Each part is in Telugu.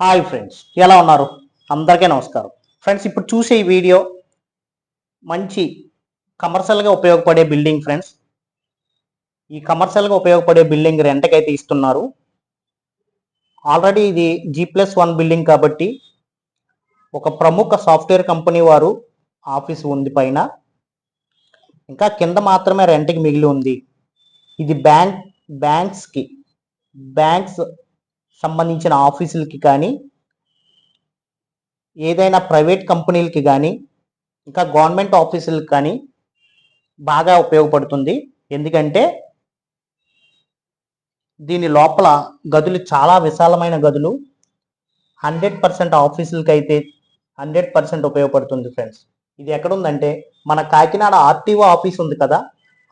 హాయ్ ఫ్రెండ్స్ ఎలా ఉన్నారు? అందరికీ నమస్కారం. ఫ్రెండ్స్ ఇప్పుడు చూసే ఈ వీడియో మంచి కమర్షియల్గా ఉపయోగపడే బిల్డింగ్ ఫ్రెండ్స్. ఈ కమర్షియల్గా ఉపయోగపడే బిల్డింగ్ రెంట్కైతే ఇస్తున్నారు. ఆల్రెడీ ఇది జీ ప్లస్ వన్ బిల్డింగ్ కాబట్టి ఒక ప్రముఖ సాఫ్ట్వేర్ కంపెనీ వారు ఆఫీస్ ఉంది పైన. ఇంకా కింద మాత్రమే రెంట్కి మిగిలి ఉంది. ఇది బ్యాంక్ బ్యాంక్స్కి బ్యాంక్స్ సంబంధించిన ఆఫీసులకి కానీ ఏదైనా ప్రైవేట్ కంపెనీలకి కానీ ఇంకా గవర్నమెంట్ ఆఫీసులకి కానీ బాగా ఉపయోగపడుతుంది. ఎందుకంటే దీని లోపల గదులు చాలా విశాలమైన గదులు. హండ్రెడ్ పర్సెంట్ ఆఫీసులకి అయితే హండ్రెడ్ పర్సెంట్ ఉపయోగపడుతుంది ఫ్రెండ్స్. ఇది ఎక్కడుందంటే మన కాకినాడ ఆర్టీఓ ఆఫీస్ ఉంది కదా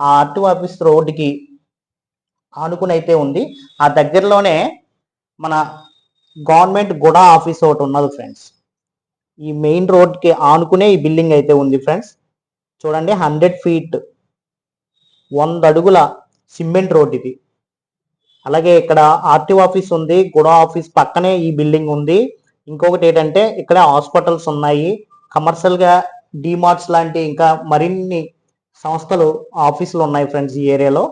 ఆ ఆర్టీఓ ఆఫీస్ రోడ్డుకి ఆనుకుని అయితే ఉంది. ఆ దగ్గరలోనే మన గవర్నమెంట్ గుడా ఆఫీస్ ఒకటి ఉన్నది ఫ్రెండ్స్ ఈ మెయిన్ రోడ్కి ఆనుకునే ఈ బిల్డింగ్ అయితే ఉంది ఫ్రెండ్స్ చూడండి హండ్రెడ్ ఫీట్ వంద అడుగుల సిమెంట్ రోడ్ ఇది. అలాగే ఇక్కడ ఆర్టీఓ ఆఫీస్ ఉంది గుడా ఆఫీస్ పక్కనే ఈ బిల్డింగ్ ఉంది. ఇంకొకటి ఏంటంటే ఇక్కడ హాస్పిటల్స్ ఉన్నాయి. కమర్షియల్గా డిమార్ట్స్ లాంటి ఇంకా మరిన్ని సంస్థలు ఆఫీసులు ఉన్నాయి ఫ్రెండ్స్ ఈ ఏరియాలో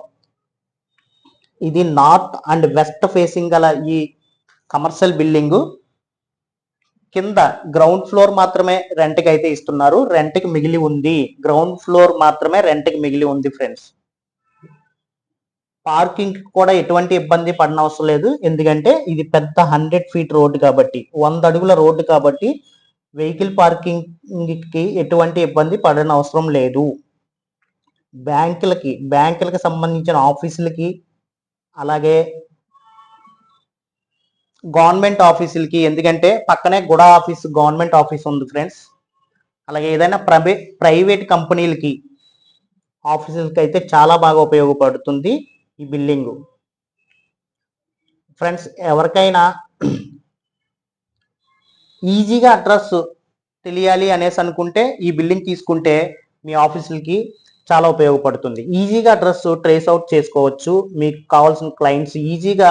ఇది నార్త్ అండ్ వెస్ట్ ఫేసింగ్ గల ఈ కమర్షియల్ బిల్డింగ్. కింద గ్రౌండ్ ఫ్లోర్ మాత్రమే రెంట్కి అయితే ఇస్తున్నారు. రెంట్కి మిగిలి ఉంది. గ్రౌండ్ ఫ్లోర్ మాత్రమే రెంట్కి మిగిలి ఉంది ఫ్రెండ్స్. పార్కింగ్ కూడా ఎటువంటి ఇబ్బంది పడనవసరం లేదు. ఎందుకంటే ఇది పెద్ద హండ్రెడ్ ఫీట్ రోడ్డు కాబట్టి వంద అడుగుల రోడ్డు కాబట్టి వెహికల్ పార్కింగ్కి ఎటువంటి ఇబ్బంది పడనవసరం లేదు. బ్యాంకులకి బ్యాంకులకు సంబంధించిన ఆఫీసులకి అలాగే గవర్నమెంట్ ఆఫీసులకి ఎందుకంటే పక్కనే గుడా ఆఫీస్ గవర్నమెంట్ ఆఫీస్ ఉంది ఫ్రెండ్స్ అలాగే ఏదైనా ప్రైవే ప్రైవేట్ కంపెనీలకి ఆఫీసులకి అయితే చాలా బాగా ఉపయోగపడుతుంది ఈ బిల్డింగ్ ఫ్రెండ్స్ ఎవరికైనా ఈజీగా అడ్రస్ తెలియాలి అనేసి అనుకుంటే ఈ బిల్డింగ్ తీసుకుంటే మీ ఆఫీసులకి చాలా ఉపయోగపడుతుంది. ఈజీగా అడ్రస్ ట్రేస్ అవుట్ చేసుకోవచ్చు. మీకు కావాల్సిన క్లయింట్స్ ఈజీగా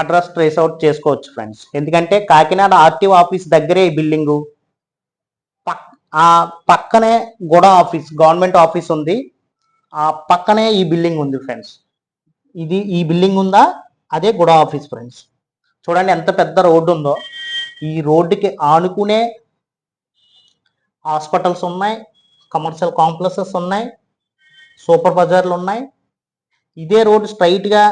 అడ్రస్ ట్రేస్ అవుట్ చేసుకోవచ్చు ఫ్రెండ్స్. ఎందుకంటే కాకినాడ ఆర్టీఓ ఆఫీస్ దగ్గరే ఈ బిల్డింగు. ఆ పక్కనే గుడ ఆఫీస్ గవర్నమెంట్ ఆఫీస్ ఉంది. ఆ పక్కనే ఈ బిల్డింగ్ ఉంది ఫ్రెండ్స్. ఇది ఈ బిల్డింగ్ ఉందా? అదే గుడ ఆఫీస్ ఫ్రెండ్స్. చూడండి ఎంత పెద్ద రోడ్డు ఉందో. ఈ రోడ్డుకి ఆనుకునే హాస్పిటల్స్ ఉన్నాయి. కమర్షియల్ కాంప్లెక్సెస్ ఉన్నాయి సూపర్ బజార్లు ఉన్నాయి. ఇదే రోడ్ స్ట్రైట్గా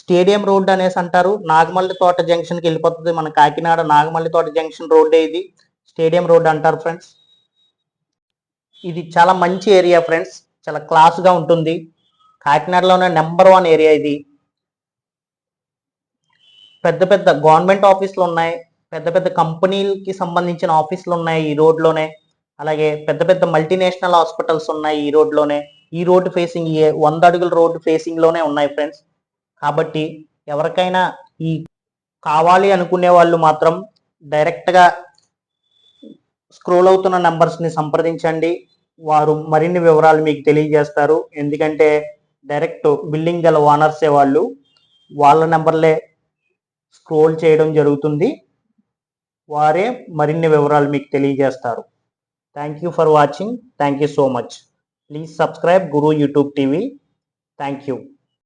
స్టేడియం రోడ్ అనేసి అంటారు. నాగమల్లి తోట జంక్షన్కి వెళ్ళిపోతుంది మన కాకినాడ నాగమల్లి తోట జంక్షన్ రోడ్డే ఇది. స్టేడియం రోడ్ అంటారు ఫ్రెండ్స్ ఇది చాలా మంచి ఏరియా ఫ్రెండ్స్ చాలా క్లాస్గా ఉంటుంది. కాకినాడలోనే నెంబర్ వన్ ఏరియా ఇది. పెద్ద పెద్ద గవర్నమెంట్ ఆఫీసులు ఉన్నాయి. పెద్ద పెద్ద కంపెనీలకి సంబంధించిన ఆఫీసులు ఉన్నాయి ఈ రోడ్లోనే. అలాగే పెద్ద పెద్ద మల్టీనేషనల్ హాస్పిటల్స్ ఉన్నాయి ఈ రోడ్లోనే. ఈ రోడ్డు ఫేసింగ్ ఏ వంద అడుగుల రోడ్డు ఫేసింగ్లోనే ఉన్నాయి ఫ్రెండ్స్ కాబట్టి ఎవరికైనా ఈ కావాలి అనుకునే వాళ్ళు మాత్రం డైరెక్ట్గా స్క్రోల్ అవుతున్న నెంబర్స్ని సంప్రదించండి. వారు మరిన్ని వివరాలు మీకు తెలియజేస్తారు. ఎందుకంటే డైరెక్ట్ బిల్డింగ్ గల ఓనర్సే వాళ్ళు వాళ్ళ నెంబర్లే స్క్రోల్ చేయడం జరుగుతుంది. వారే మరిన్ని వివరాలు మీకు తెలియజేస్తారు. Thank you for watching. Thank you so much. Please subscribe Guru YouTube TV. Thank you.